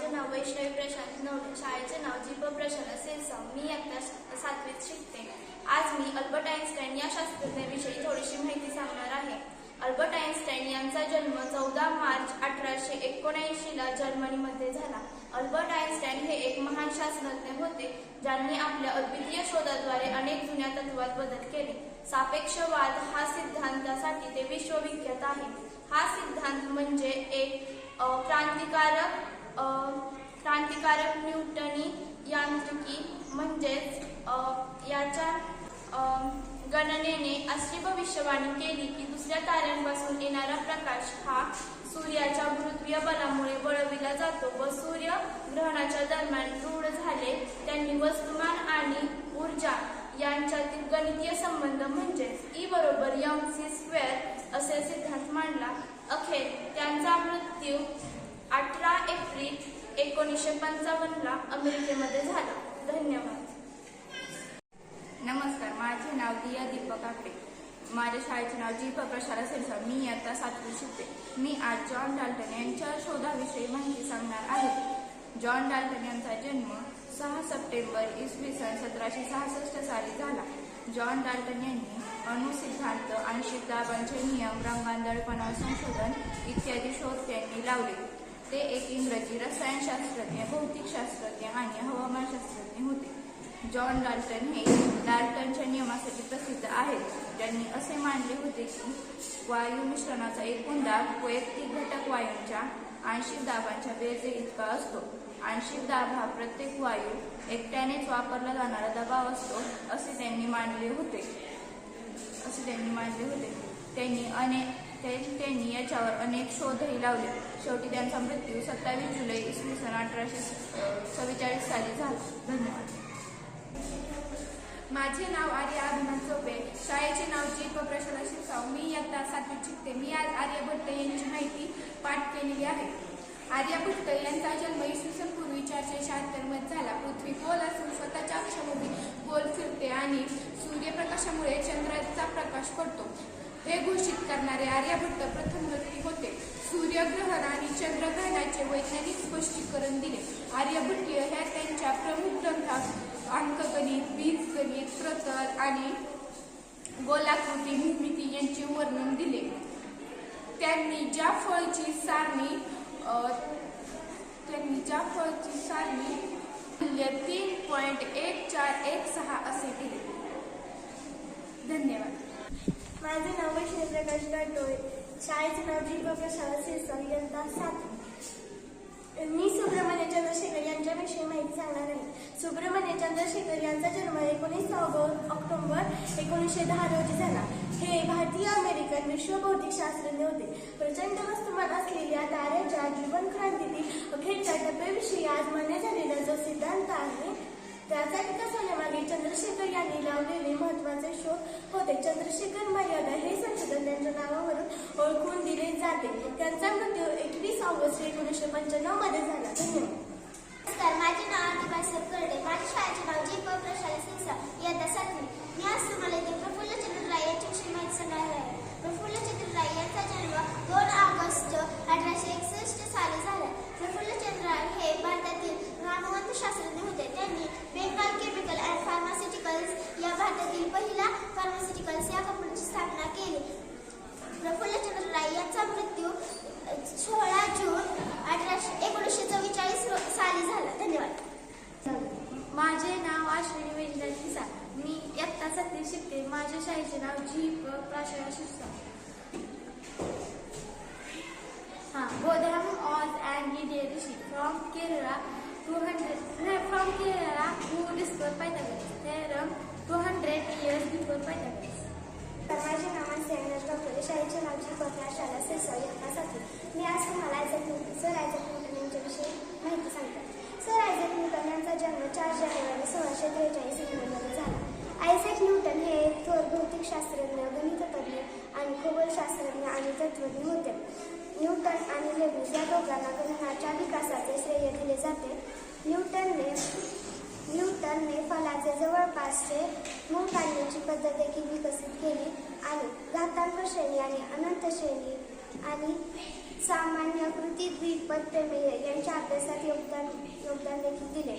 माझे नाव वैष्णवी प्रशांत नवले शाळेचे नाव जीप प्रशांत सेलसाव मी आता सातवीत शिकते. आज मी अल्बर्ट आईन्स्टाईन या शास्त्रज्ञाविषयी थोडीशी माहिती सांगणार आहे. अल्बर्ट आईन्स्टाईन यांचा जन्म चौदा मार्च अठराशे एकोणऐंशीला जर्मनीमध्ये झाला. अल्बर्ट आईन्स्टाईन हे एक महान शास्त्रज्ञ होते ज्यांनी आपल्या अद्वितीय शोधाद्वारे अनेक जुन्या तत्वात बदल केले. सापेक्षवाद हा सिद्धांतासाठी ते विश्वविख्यात आहे. हा सिद्धांत म्हणजे एक क्रांतिकारक क्रांतिकारक न्यूटनी यांत्रिकी म्हणजेच याच्या गणनेने अशी भविष्यवाणी केली की दुसऱ्या ताऱ्यांपासून येणारा प्रकाश हा सूर्याच्या गुरुत्वीय बलामुळे वळविला जातो व सूर्य ग्रहणाच्या दरम्यान दृढ झाले. त्यांनी वस्तुमान आणि ऊर्जा यांच्यातील गणितीय संबंध म्हणजेच ई बरोबर यम सी स्क्वेअर असे सिद्धांत मांडला. अखेर त्यांचा मृत्यू अठरा एप्रिल एकोणीसशे पंचावन्नला अमेरिकेमध्ये झाला. धन्यवाद. नमस्कार माझे नाव दिया दीपक आपटे माझ्या शाळेचे नाव जी प्रशाला सिरसा. मी आता सातवी शिकते. मी आज जॉन डाल्टन यांच्या शोधाविषयी माहिती सांगणार आहे. जॉन डाल्टन यांचा जन्म सहा सप्टेंबर इसवी सन सतराशे सहासष्ट साली झाला. जॉन डाल्टन यांनी अणुसिद्धांत आंशिक दाबांचे नियम रंगांदळपणा संशोधन इत्यादी शोध त्यांनी लावले. ते एक इंग्रजी रसायनशास्त्रज्ञ भौतिकशास्त्रज्ञ आणि हवामानशास्त्रज्ञ होते. जॉन डाल्टन हे डाल्टनच्या नियमासाठी प्रसिद्ध आहेत. ज्यांनी असे मानले होते की वायू मिश्रणाचा एकूण दाब वैयक्तिक घटक वायूंच्या आंशिक दाबांच्या बेरजे इतका असतो. आंशिक दाब हा प्रत्येक वायू एकट्यानेच वापरला जाणारा दबाव असतो असे त्यांनी मानले होते. असे त्यांनी मानले होते. त्यांनी अनेक ते- त्यांनी याच्यावर अनेक शोधही लावले. शेवटी त्यांचा मृत्यू सत्तावीस जुलै इसवी सन अठराशे चव्वेचाळीस साली झाला. धन्यवाद. माझे नाव आर्या अभिमान चोपे. शाळेचे नाव जी व प्रशाला शिरसाव. मी इयत्ता सातवीत शिकते. मी आज आर्यभट्ट यांची माहिती पाठ केलेली आहे. आर्यभट्ट यांचा जन्म इसवी सन पूर्वी चारशे शहात्तरमध्ये झाला. पृथ्वी गोल असून स्वतःच्या अक्षाभोवती गोल फिरते आणि सूर्यप्रकाशामुळे चंद्राचा प्रकाश पडतो. हे घोषित करणारे आर्यभट्ट प्रथम व्यक्ती होते. सूर्यग्रहण आणि चंद्रग्रहणाचे वैज्ञानिक स्पष्टीकरण दिले. आर्यभट्टीय ह्या त्यांच्या प्रमुख ग्रंथात अंकगणित बीजगणित प्रतल आणि गोलाकृती निर्मिती यांचे वर्णन दिले. त्यांनी ज्या फळची सारणी त्यांनी ज्या फळची सारणी मूल्य तीन पॉईंट एक चार एक सहा असे दिले. धन्यवाद. माझे नाव वैष्णव प्रकाश गाडोळे. शाळेचे नाव जिल्हा प्रशाला सिरसाव इयत्ता सात. मी सुब्रमण्य चंद्रशेखर यांच्याविषयी माहिती सांगणार आहे. सुब्रमण्य चंद्रशेखर यांचा जन्म एकोणीस ऑक्टोबर एकोणीसशे दहा रोजी झाला. हे भारतीय अमेरिकन विश्व शास्त्रज्ञ होते. प्रचंड वस्तुमान असलेल्या ताऱ्याच्या जीवन क्रांतीतील अखेरच्या टप्प्याविषयी आज मान्य झालेला जो सिद्धांत आहे त्याचा विकास होण्यामागे चंद्रशेखर यांनी लावलेले महत्त्वाचे शोध होते. चंद्रशेखर मर्यादा हे संशोधन त्यांच्या नावावरून ओळखून दिले जाते. त्यांचा मृत्यू एकवीस ऑगस्ट एकोणीसशे पंच्याण्णवमध्ये झाला. धन्यवाद. नमस्कार माझे नाव आदिबाई सरकर्डे. माझ्या शाळेचे नाव जी प प्रशाला सिरसा इयत्ता सातवी मी आज तुम्हाला इथे प्रफुल्लचंद्र राय यांच्याविषयी माहिती सांगणार आहे. प्रफुल्लचंद्र राय यांचा जन्म दोन ऑगस्ट अठराशे एकसष्ट साली झाला प्रफुल्लचंद्र राय हे भारतातील नामवंत शास्त्रज्ञ होते त्यांनी बेंगाल केमिकल अँड फार्मास्युटिकल्स या भारतातील पहिला फार्मास्युटिकल्स या कंपनीची स्थापना केली प्रफुल्लचंद्र राय यांचा मृत्यू सोळा जून अठराशे एकोणीसशे चव्वेचाळीस साली झाला धन्यवाद माझे नाव अश्विनी वेंजल किसा मी इयत्ता सत्य शिकते माझ्या शाळेचे नाव जी प प्राशा शिरसा हां बोधराम ऑज अँड गिडिय ऋषी फ्रॉम केरळा टू हंड्रेड नाही from Kerala to discover Pythagoras theorem two hundred years before Pythagoras माझे नाव आहे सैनस डॉक्टर. शाळेचे नाव जी पत्रा शाळा सिरसा यांच्यासाठी. मी आज तुम्हाला Isaac Newton sir Isaac Newton यांच्याविषयी माहिती सांगते. सर आयझॅक न्यूटन यांचा जन्म चार जानेवारी सोळाशे त्रेचाळीस इंग्लंडमध्ये झाला. आयझॅक न्यूटन हे थोर भौतिकशास्त्रज्ञ गणिततज्ञ आणि खगोलशास्त्रज्ञ आणि तत्त्वज्ञ होते. न्यूटन आणि लेबनिज या दोघांना गणनाच्या विकासाचे श्रेय दिले जाते. न्यूटनने न्यूटनने फलाचे जवळपासचे मूळ काढण्याची पद्धत देखील विकसित केली आणि घातांक श्रेणी आणि अनंत श्रेणी आणि सामान्य कृती द्विपद प्रमेय यांच्या अभ्यासात योगदान योगदान देखील दिले.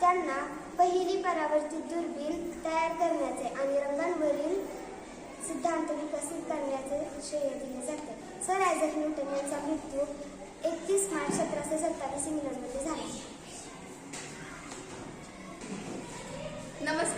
त्यांना पहिली परावर्तित दुर्बीण तयार करण्याचे आणि रंगांवरील सिद्धांत विकसित करण्याचे श्रेय दिले जाते. सर आयझॅक न्यूटन यांचा मृत्यू एकतीस मार्च सतराशे सत्तावीस इंग्लंडमध्ये झाला.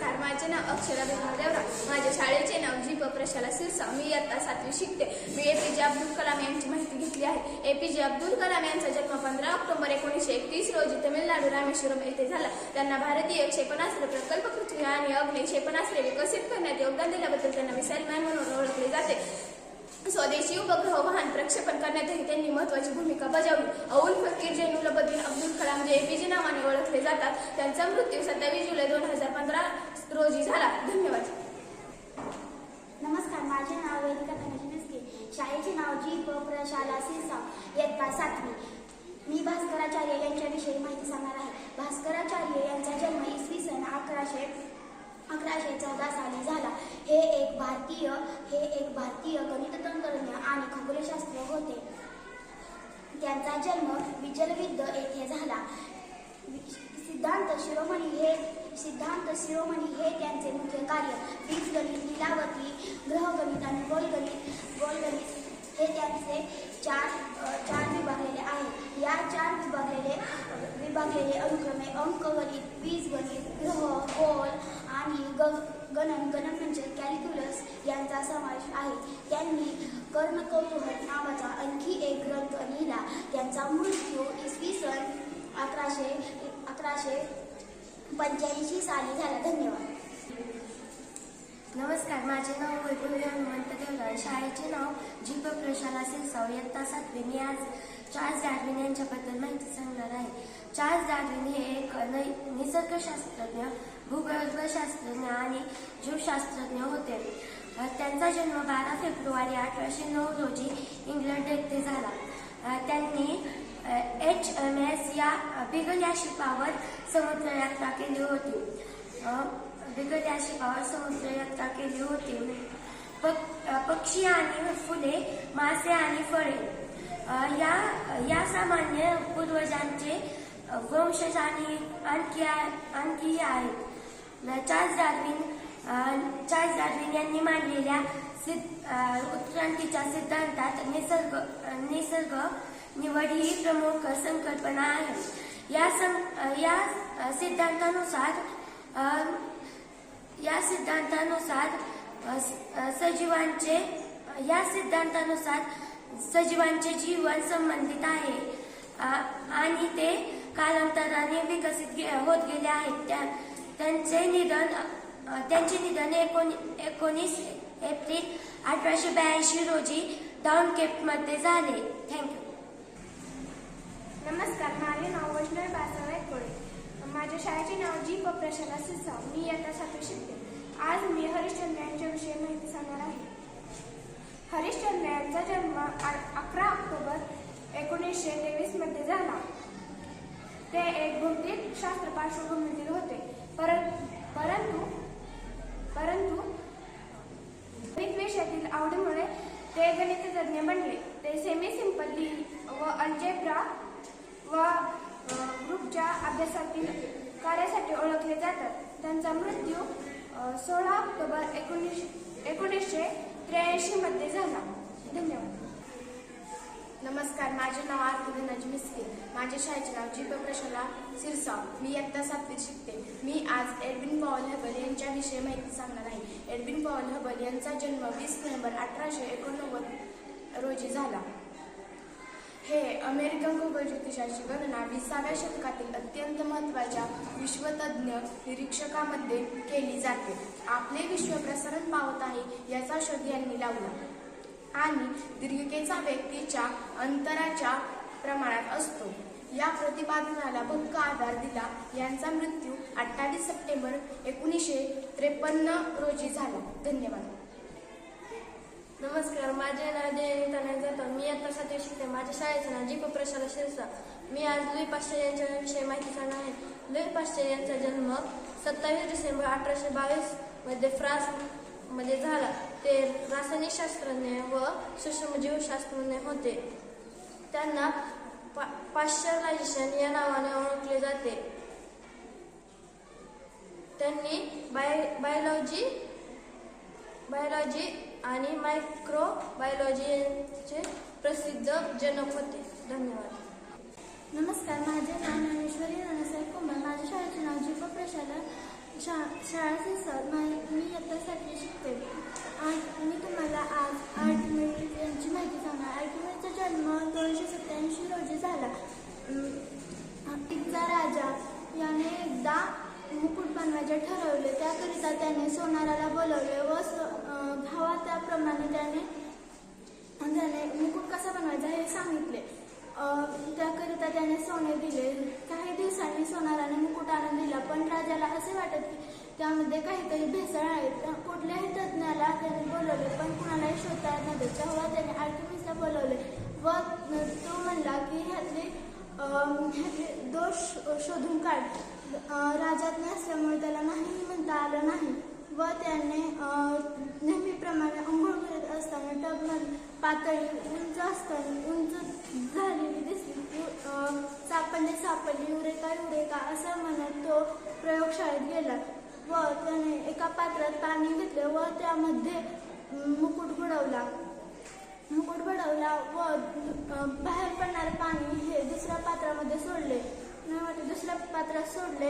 नमस्कार माझे नाव अक्षरा देवरा माझ्या शाळेचे नाव जी प्रशाला सिरसा. मी इयत्ता सातवी शिकते. मी ए पी जे अब्दुल कलाम यांची माहिती घेतली आहे. ए पी जे अब्दुल कलाम यांचा जन्म पंधरा ऑक्टोबर एकोणीसशे एकतीस रोजी तमिळनाडू रामेश्वरम येथे झाला. त्यांना भारतीय क्षेपणास्त्र प्रकल्प पृथ्वी आणि अग्नि क्षेपणास्त्रे विकसित करण्यात योगदान दिल्याबद्दल त्यांना मिसाईल मॅन म्हणून ओळखले जाते. स्वदेशी उपग्रह वाहन प्रक्षेपण करण्यातही त्यांनी महत्वाची भूमिका बजावली. अऊल फकीर जैनुलबद्दीन अब्दुल कलाम जे एपीजे नावाने ओळखले जातात. त्यांचा मृत्यू सत्तावीस जुलै दोन हजार पंधरा रोजी झाला. धन्यवाद. नमस्कार माझे नाव वेदिका धनजी मिस्के शाळेचे नाव जी. प. प्रशाला सिरसा. इयत्ता सातवी मी. भास्कराचार्य यांच्याविषयी माहिती सांगणार आहे. भास्कराचार्य यांचा जन्म इसवी सन अकराशे अकराशे चौदा साली झाला. हे एक भारतीय हे एक भारतीय गणिततंत्रज्ञ आणि खगोलशास्त्र होते. त्यांचा जन्म विजलविद्द येथे झाला. वि- सिद्धांत शिरोमणी हे सिद्धांत शिरोमणी हे त्यांचे मुख्य कार्य. बीजगणित लीलावती ग्रहगणित आणि गोलगणित गोलगणित हे त्यांचे चार चार विभागलेले आहेत या चार विभागलेले विभागलेले अनुक्रमे अंकगणित बीजगणित ग्रह गोल आणि ग गणन गणन म्हणजे कॅल्क्युलस यांचा समावेश आहे. त्यांनी कर्णकौतुहल नावाचा आणखी एक ग्रंथ लिहिला. त्यांचा मृत्यू इसवी सन अकराशे अकराशे पंच्याऐंशी साली झाला. धन्यवाद. नमस्कार माझे नाव वैभवी हनुमंत देवराळ शाळेचे नाव जी प प्रशाला सिरसाव इयत्ता सातवी मी आज चार्ल्स डार्विन यांच्याबद्दल माहिती सांगणार आहे. चार्ल्स डार्विन हे एक नै निसर्गशास्त्रज्ञ भूगर्भशास्त्रज्ञ आणि जीवशास्त्रज्ञ होते. त्यांचा जन्म बारा फेब्रुवारी अठराशे नऊ रोजी इंग्लंड येथे झाला. त्यांनी एच एम एस या बिगल या शिपावर समुद्र यात्रा केली होती. अ, बिगल या शिपावर समुद्र यात्रा केली होती. पक्षी आणि फुले मासे आणि फळे या या सामान्य पूर्वजांचे वंशज आणि आणखी आणखी आहेत. चार्ल्स डार्विन चार्ल्स डार्विन यांनी मांडलेल्या सिद्ध उत्क्रांतीच्या सिद्धांतात निसर्ग निसर्ग निवड ही प्रमुख संकल्पना आहे. या सं या सिद्धांतानुसार या सिद्धांतानुसार सजीवांचे या सिद्धांतानुसार सजीवांचे जीवन संबंधित आहे. आ- आणि ते कालांतराने विकसित गे- होत गेले आहेत. त्या त्यांचे निधन त्यांचे निधन एकोण एकोणीस एप्रिल अठराशे ब्याऐंशी रोजी डाऊन केपमध्ये झाले. थँक्यू. नमस्कार माझे नाव वैष्णवी बासाबाई कोळे. माझ्या शाळेचे नाव जी प प्रशाला सिरसा मी आता सातवी शिकते. आज मी हरिश्चंद्र यांच्याविषयी माहिती सांगणार आहे. हरिश्चंद्र यांचा जन्म आ- अकरा ऑक्टोबर एकोणीसशे तेवीसमध्ये झाला. ते एक भौतिक शास्त्र पार्श्वभूमीतील होते. पर परंतु परंतु गणित विषयातील आवडीमुळे ते गणितज्ञ बनले. ते सेमी सिंपल व अल्जेब्रा व ग्रुपच्या अभ्यासातील कार्यासाठी ओळखले जातात. त्यांचा मृत्यू सोळा ऑक्टोबर एकोणीस एकोणीसशे त्र्याऐंशी मध्ये झाला. धन्यवाद. नमस्कार माझे नाव आरती धनाजी मिस्के. माझ्या शाळेचे नाव जी प्रशाला सिरसाव. मी इयत्ता सातवीत शिकते. मी आज एडविन पॉल हबल यांच्याविषयी माहिती सांगणार आहे. एडविन पॉल हबल यांचा जन्म वीस नोव्हेंबर अठराशे एकोणनव्वद रोजी झाला. हे अमेरिकन खगोल ज्योतिषाची गणना विसाव्या शतकातील अत्यंत महत्त्वाच्या विश्वतज्ञ निरीक्षकामध्ये केली जाते. आपले विश्व प्रसरण पावत आहे याचा शोध यांनी लावला. आणि दीर्घिकेचा व्यक्तीच्या अंतराच्या प्रमाणात असतो. या प्रतिपादनाला भक्क आधार दिला. यांचा मृत्यू अठ्ठावीस सप्टेंबर एकोणीसशे त्रेपन्न रोजी झाला. धन्यवाद. नमस्कार माझे नाव जयनी तनय मी आता सातवी शिकते. माझ्या शाळेचं नाव जीप प्रशाला शिरसा. मी आज लुई पाश्चर यांच्याविषयी माहिती सांगणार आहे. लुई पाश्चर यांचा जन्म सत्तावीस डिसेंबर अठराशे बावीसमध्ये फ्रान्समध्ये झाला. ते रासायनिक शास्त्रज्ञ व सूक्ष्मजीवशास्त्रज्ञ होते. त्यांना पा पाश्चरायझेशन या नावाने ओळखले जाते. त्यांनी बाय बायोलॉजी बायोलॉजी आणि मायक्रोबायोलॉजीचे प्रसिद्ध जनक होते. धन्यवाद. नमस्कार माझे नाव ज्ञानेश्वरी नानासाहेब कुमार. माझ्या शाळेचे नाव जीप प्रशाला शा शाळा सिरसाळ मी इयत्ता सातवी शिकते. आज मी तुम्हाला आज आर्टिमिळ यांची माहिती सांगणार आर्टिमिळचा जन्म दोनशे सत्याऐंशी रोजी झाला. टिकचा तिचा राजा याने एकदा मुकुट बनवायचे ठरवले. त्याकरिता त्याने सोनाराला बोलवले व हवा त्याप्रमाणे त्याने त्याने मुकुट कसा बनवायचा हे सांगितले. त्याकरिता त्याने सोने दिले. काही दिवसांनी सोनाराने मुकुट आणून दिला पण राजाला असे वाटत की त्यामध्ये काहीतरी भेसळ आहे. कुठल्याही तज्ज्ञाला त्याने बोलवले पण कुणालाही शोधता येत नव्हते तेव्हा त्याने आर्टिमिसला बोलवले व तो म्हणला की ह्यातले ह्यातले दोष शोधून काढ. राजात नसल्यामुळे त्याला नाही म्हणता आलं नाही. व त्याने नेहमीप्रमाणे अंघोळ करत असताना टबमध्ये पातळी उंच असताना उंच झालेली दिसली. उ- सापडली सापडली उरेका उरेका असं म्हणत तो प्रयोगशाळेत गेला व त्याने एका पात्रात पाणी घेतलं व त्यामध्ये मुकुट बुडवला. मुकुट बुडवला व बाहेर पडणारे पाणी हे दुसऱ्या पात्रामध्ये सोडले. दुसऱ्या पात्रात सोडले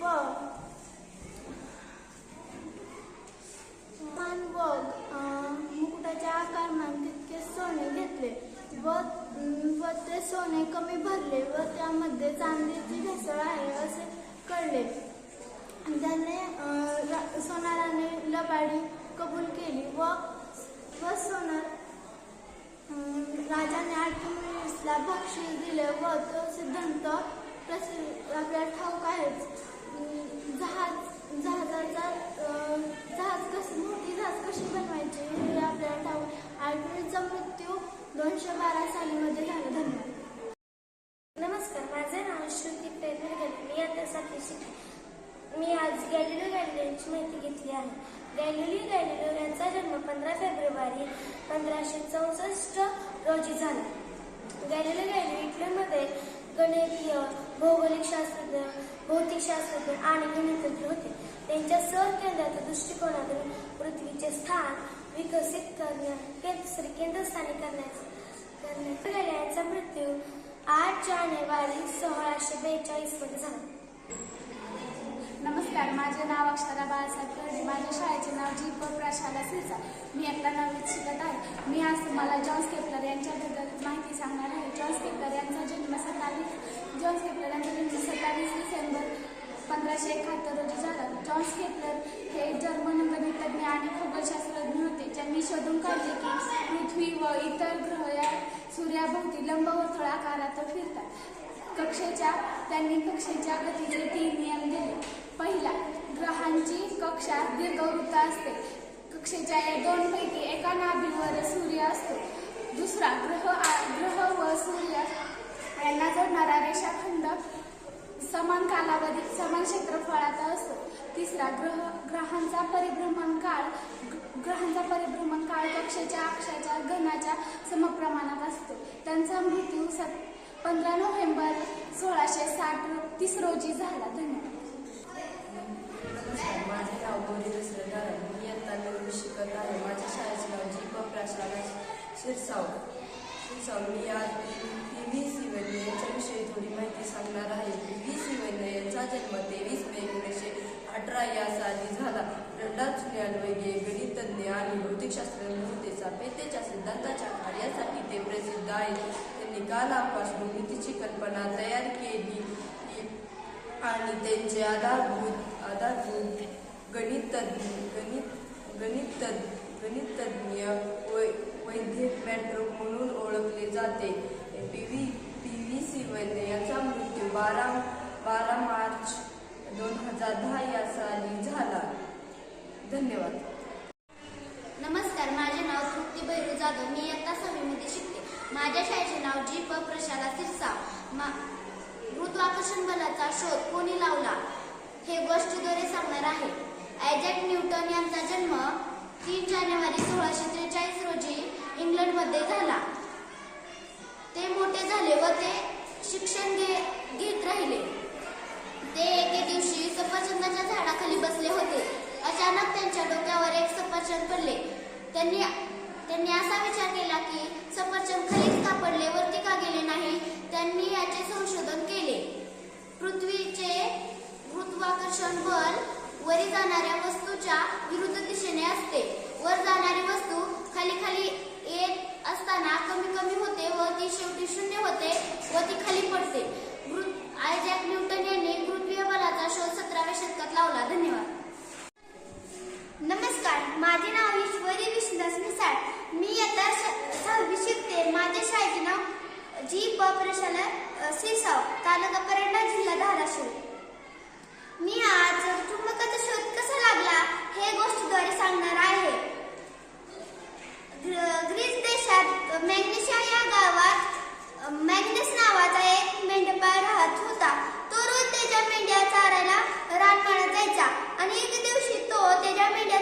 व मान व अं, मुकुटाच्या आकारमान तितके सोने घेतले. व व ते सोने कमी भरले व त्यामध्ये चांदीची भेसळ आहे असे कळले. त्याने सोनाराने लबाडी कबूल केली व व सोनार राजाने आर्किमिडीसला बक्षीस दिले व तो सिद्धांत प्रसिद्ध आपल्या ठाऊक आहेच. जहाज जहाजाचा जहाज कशी मोठी जहाज कशी बनवायची हे आपल्याला ठाऊक आर्किमिडीसचा मृत्यू दोनशे बारा सालीमध्ये झाला धन्यवाद नमस्कार माझे नाव श्रुती प्रेरणा गणे मी आता सातवी शिकते मी आज गॅलिलो गॅलिलिओची माहिती घेतली आहे. गॅलिली गॅलिलिओ यांचा जन्म पंधरा फेब्रुवारी पंधराशे चौसष्ट रोजी झाला. गॅलिलो गॅलिलिओ इटलीमध्ये गणितीय भौगोलिक शास्त्रज्ञ भौतिकशास्त्रज्ञ आणि गणितज्ञ होते. त्यांच्या सहकेंद्राच्या केंद्राच्या दृष्टिकोनातून पृथ्वीचे स्थान विकसित करण्या केंद्रस्थानी करण्याचा यांचा मृत्यू आठ जानेवारी सोळाशे बेचाळीसमध्ये झाला. नमस्कार माझे नाव अक्षरा बाळासाहेब कर्डे माझ्या शाळेचे नाव जी प प्रशाला सिरसा. मी आता नववीत शिकत आहे. मी आज तुम्हाला जॉन्स केपलर यांच्याबद्दल माहिती सांगणार आहे. जॉन्स केपलर यांचा जन्म सकाळी जॉन्स केपलर यांचा पंधराशे एकाहत्तर रोजी झाला. जॉन्स केपलर हे जर्मन गणितज्ञ आणि खगोलशास्त्रज्ञ होते. ज्यांनी शोधून काढले की पृथ्वी व इतर ग्रह या सूर्याभोवती लंबवर्तुळ आकारात फिरतात. कक्षेच्या त्यांनी कक्षेच्या गतीचे तीन नियम दिले. पहिला ग्रहांची कक्षा दीर्घवृत्त असते. कक्षेच्या या दोन पैकी एका नाभीवर सूर्य असतो. दुसरा ग्रह आ- ग्रह व सूर्य यांना जोडणारा रेषाखंड कालावधीत समान क्षेत्रफळाचा असतो. तिसरा ग्रह ग्रहांचा परिभ्रमण काळ ग्रहांचा परिभ्रमण काळ कक्षेच्या अक्षाच्या घनाच्या समप्रमाणात असतो. त्यांचा मृत्यू सत पंधरा नोव्हेंबर सोळाशे साठ तीस रोजी झाला. धन्यवाद. माझे नाव गौरी दसरेदार मी इयत्ता नववी शिकत आहे. माझ्या शाळेचे नाव जी प प्राशाला शिरसाव शिरसाव मी आज पी व्ही सिवन्य यांच्याविषयी थोडी माहिती सांगणार आहे. पी व्ही सिवन्य यांचा जन्म तेवीस मे एकोणीसशे अठरा या साली झाला. प्रल्हाद सुर्यान्वये गणितज्ञ आणि भौतिकशास्त्रज्ञ होते सापेतेच्या सिद्धांताच्या कार्यासाठी ते प्रसिद्ध आहेत. त्यांनी कालापासून भूमितीची कल्पना तयार केली. आणि त्यांचे आधारभूत आधारभूत गणितज्ञ गणित गणितज्ञ गणितज्ञ होय वैद्यक मेट्रो म्हणून ओळखले जाते. P V P V Sivan याचा मृत्यू बारा बारा मार्च दोन हजार दहा या साली झाला. धन्यवाद. नमस्कार माझे नाव तृप्ती भैरू जाधव. मी इयत्ता सहावीमध्ये शिकते. माझ्या शाळेचे नाव जी प प्रशाला सिरसा. मा गुरुत्वाकर्षण बलाचा शोध कोणी लावला? हे गोष्टीद्वारे सांगणार आहे. ॲजॅक न्यूटन यांचा जन्म तीन जानेवारी सोळाशे त्रेचाळीस रोजी इंग्लंडमध्ये झाला. ते मोठे झाले व ते शिक्षण घे घेत राहिले. ते एके दिवशी सफरचंदाच्या झाडाखाली बसले होते. अचानक त्यांच्या डोक्यावर एक सफरचंद पडले. त्यांनी त्यांनी असा विचार केला की सफरचंद खालीच का पडले वरती का गेले नाही? त्यांनी याचे संशोधन केले. पृथ्वीचे गुरुत्वाकर्षण बल वरी जाणाऱ्या वस्तूच्या विरुद्ध दिशेने असते. वर जाणारी वस्तू खाली खाली येत असताना कमी कमी होते व ती शेवटी शून्य होते व ती खाली पडते. आयजॅक न्यूटन यांनी गुरुत्वीय बलाचा शोध सतराव्या शतकात लावला. धन्यवाद. नमस्कार. माझे नाव ईश्वरी विष्णुदास मिसाळ मी आता श- सहावी शिकते. माझ्या शाळेचे नाव जी प प्रशाला सिरसाव तालुका परंडा जिल्हा धाराशिव. मी आज चुंबकाचा शोध कसा लागला हे गोष्टीद्वारे सांगणार आहे. ग्रीस देशात मॅग्नेशिया या गावात मॅग्नेस नावाचा एक मेंढपाळ राहत होता. तो रोज त्याच्या मेंढ्या चारायला रानमाळात जायचा आणि एक दिवशी तो त्याच्या मेंढ्या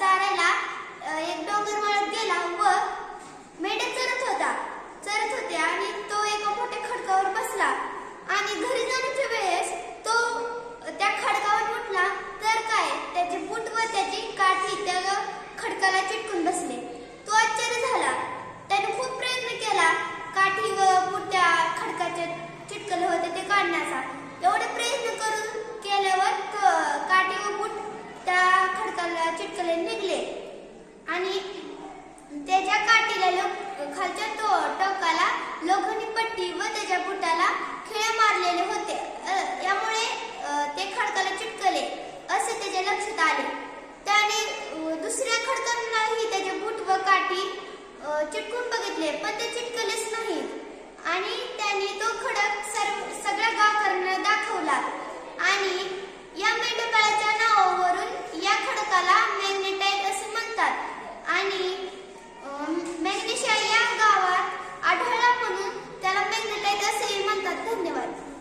चारायला एक डोंगर माळत गेला व मेंढ्या चरत होता. चरत होते आणि तो एका मोठ्या खडकावर बसला. आणि घरी जाण्याच्या वेळेस तो त्या खडकावर उठला तर काय त्याचे बूट व त्याची काठी त्या खडकाला चिटकून बसली. आश्चर्य झाला. त्याने खूप प्रयत्न केला. काठी व मोठ्या खडकाचे चिटकले होते ते काढण्याचा. एवढे प्रयत्न करून केल्यावर काठी व बूट त्या खडकाला चिटकले निघले. आणि त्याच्या काठीला लोक खालच्या तो टोकाला लोखंडी पट्टी व त्याच्या बुटाला खिळे मारलेले होते. यामुळे आणि त्यांनी तो खडक सर्व सगळ्या गावकऱ्यांना दाखवला. आणि या मेंढपाळाच्या नावावरून या खडकाला मॅग्नेटाईट असे म्हणतात. आणि मॅग्नेशिया या गावात आढळला म्हणून त्याला मॅग्नेटाईट असेही म्हणतात. धन्यवाद.